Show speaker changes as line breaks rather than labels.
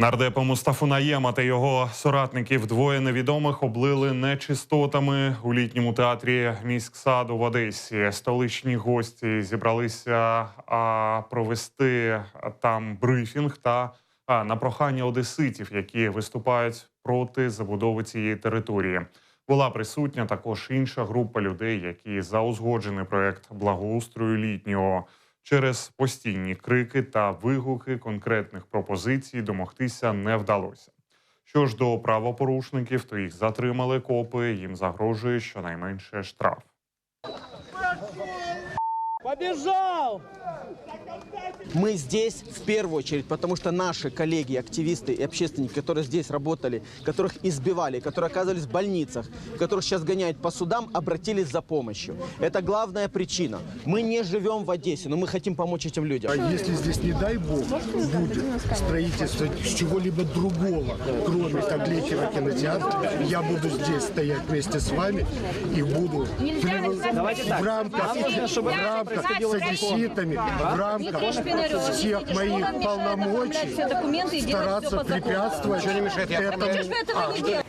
Нардепа Мустафу Наєма та його соратників двоє невідомих облили нечистотами у літньому театрі міськсаду в Одесі. Столичні гості зібралися а, провести там брифінг та а, на прохання одеситів, які виступають проти забудови цієї території. Була присутня також інша група людей, які за узгоджений проект благоустрою літнього через постійні крики та вигуки конкретних пропозицій домогтися не вдалося. Що ж до правопорушників, то їх затримали копи. Їм загрожує щонайменше штраф.
Побежал!
Мы здесь в первую очередь, потому что наши коллеги, активисты и общественники, которые здесь работали, которых избивали, которые оказывались в больницах, которых сейчас гоняют по судам, обратились за помощью. Это главная причина. Мы не живем в Одессе, но мы хотим помочь этим людям.
А если здесь, не дай бог, будет строительство чего-либо другого, кроме как летнего кинотеатра, я буду здесь стоять вместе с вами и буду в рамках, в рамках с одесситами, в рамках всех моих полномочий
все документы и делать
стараться
все по закону.
препятствовать этому
Вы этого не
акту.